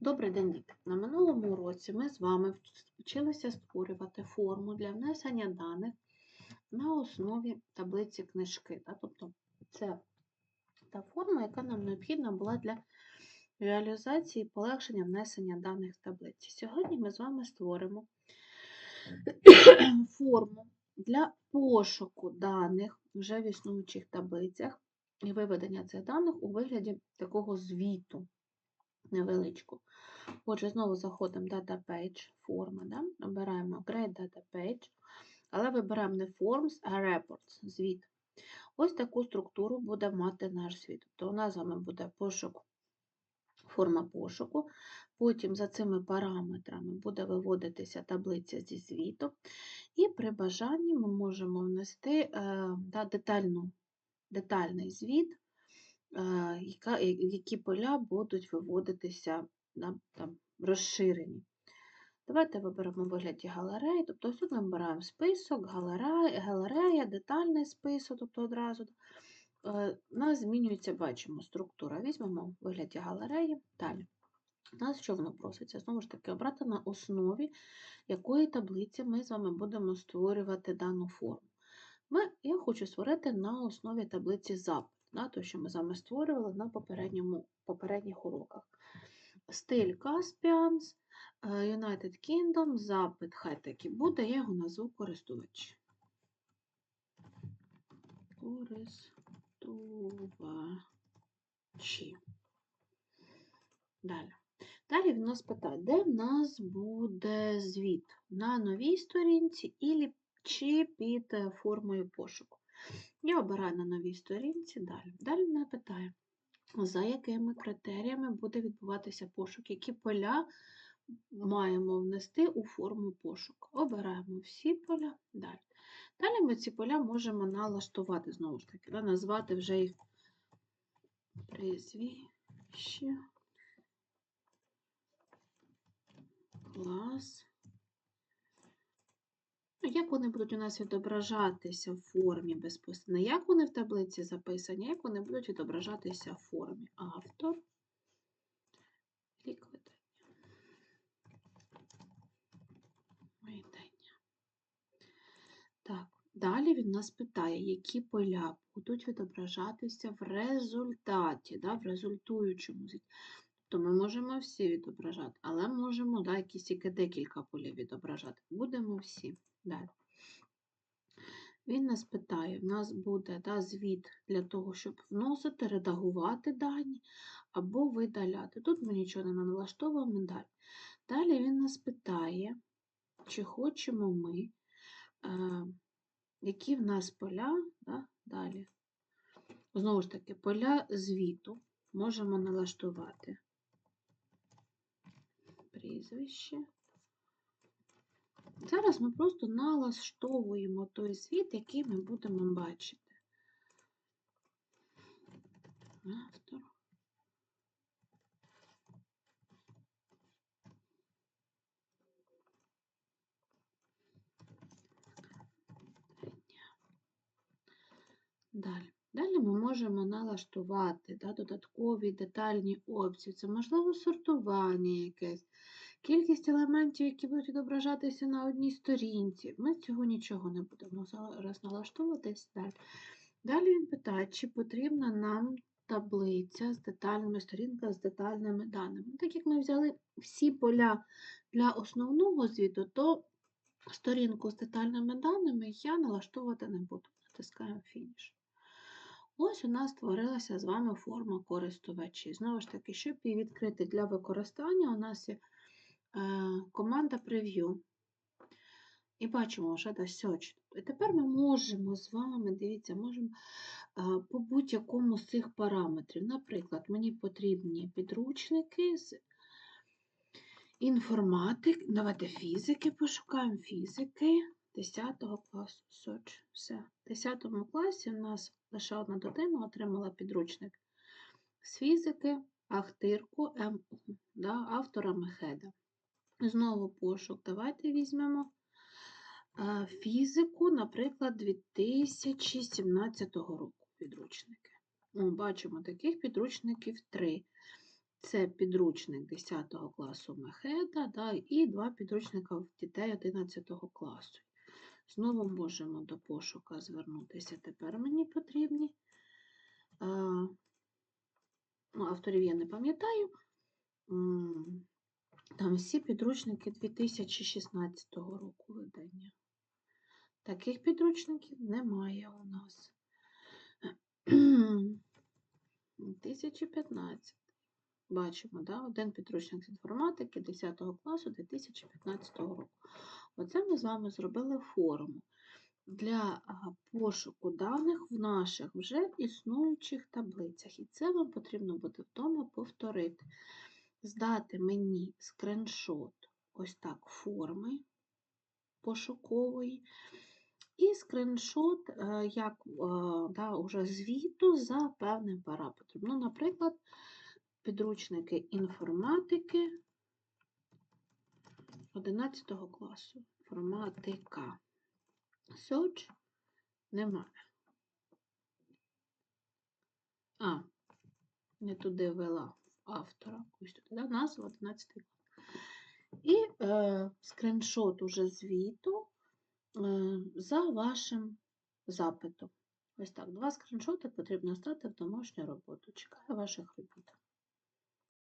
Добрий день, діти! На минулому уроці ми з вами вчилися створювати форму для внесення даних на основі таблиці книжки. Тобто це та форма, яка нам необхідна була для реалізації і полегшення внесення даних в таблиці. Сьогодні ми з вами створимо форму для пошуку даних вже в існуючих таблицях і виведення цих даних у вигляді такого звіту невеличку. Отже, знову заходимо Data Page, форма, да? обираємо Create Data Page, але вибираємо не Forms, а Reports, звіт. Ось таку структуру буде мати наш звіт. Тобто у нас з вами буде пошук, форма пошуку, потім за цими параметрами буде виводитися таблиця зі звіту, і при бажанні ми можемо внести е, да, детальну, детальний звіт, яка, які поля будуть виводитися на там, розширені. Давайте виберемо вигляді галереї, тобто тут ми вибираємо список, галерея, галерея, детальний список, тобто одразу. Е, У нас змінюється, бачимо, структура. Візьмемо вигляді галереї. Далі. Нас що воно проситься? Знову ж таки, обрати на основі якої таблиці ми з вами будемо створювати дану форму. Ми, Я хочу створити на основі таблиці запит, да, то, що ми з вами створювали на попередньому, попередніх уроках. Стиль Caspians, е, United Kingdom, запит, хай так і буде, я його назву користувач. Користувачі. Далі. Далі він нас питає, де в нас буде звіт? На новій сторінці ілі- чи під е, формою пошуку. Я обираю на новій сторінці далі. Далі мене питає, за якими критеріями буде відбуватися пошук, які поля маємо внести у форму пошуку. Обираємо всі поля далі. Далі ми ці поля можемо налаштувати, знову ж таки, назвати вже їх прізвище, клас. Ну, Як вони будуть у нас відображатися в формі безпосередньо? Як вони в таблиці записані, як вони будуть відображатися в формі? Автор. Рік видання. Видання. Так, далі він нас питає, які поля будуть відображатися в результаті, да, в результуючому. Тобто ми можемо всі відображати, але можемо да, якісь тільки декілька полів відображати. Будемо всі. Далі. Він нас питає, в нас буде да, звіт для того, щоб вносити, редагувати дані або видаляти. Тут ми нічого не налаштовуємо далі. Далі він нас питає, чи хочемо ми, е, які в нас поля, да, далі. Знову ж таки, поля звіту можемо налаштувати прізвище. Зараз ми просто налаштовуємо той звіт, який ми будемо бачити. Автор. Далі. Далі ми можемо налаштувати да, додаткові детальні опції. Це можливо сортування якесь, кількість елементів, які будуть відображатися на одній сторінці. Ми цього нічого не будемо зараз налаштовуватись далі. Далі він питає, чи потрібна нам таблиця з детальними сторінка з детальними даними. Так як ми взяли всі поля для основного звіту, то сторінку з детальними даними я налаштовувати не буду. Натискаємо фініш. Ось у нас створилася з вами форма користувачі. Знову ж таки, щоб її відкрити для використання, у нас є команда Preview. І бачимо вже да, Search. І тепер ми можемо з вами, дивіться, можемо по будь-якому з цих параметрів. Наприклад, мені потрібні підручники з інформатики. Давайте фізики пошукаємо фізики 10 класу. Search. Все. В 10 класі у нас лише одна дитина отримала підручник з фізики, Ахтирку МУ, да, автора Мехеда. Знову пошук. Давайте візьмемо фізику, наприклад, 2017 року підручники. О, бачимо, таких підручників три. Це підручник 10 класу Мехеда да, і два підручника дітей 11 класу. Знову можемо до пошука звернутися. Тепер мені потрібні. Ну, авторів я не пам'ятаю. Там всі підручники 2016 року видання. Таких підручників немає у нас. 2015. Бачимо, да? один підручник з інформатики 10 класу 2015 року. Оце ми з вами зробили форму для пошуку даних в наших вже існуючих таблицях. І це вам потрібно буде вдома повторити. Здати мені скриншот ось так форми пошукової. І скриншот, е, як е, да, уже звіту за певним параметром. Ну, наприклад, підручники інформатики 11 класу. Інформатика. Search немає. А, не туди ввела автора. Ось тут, да, назва 11 клас. І е, скриншот уже звіту е, за вашим запитом. Ось так, два скриншоти потрібно стати в домашню роботу. Чекаю ваших робіт.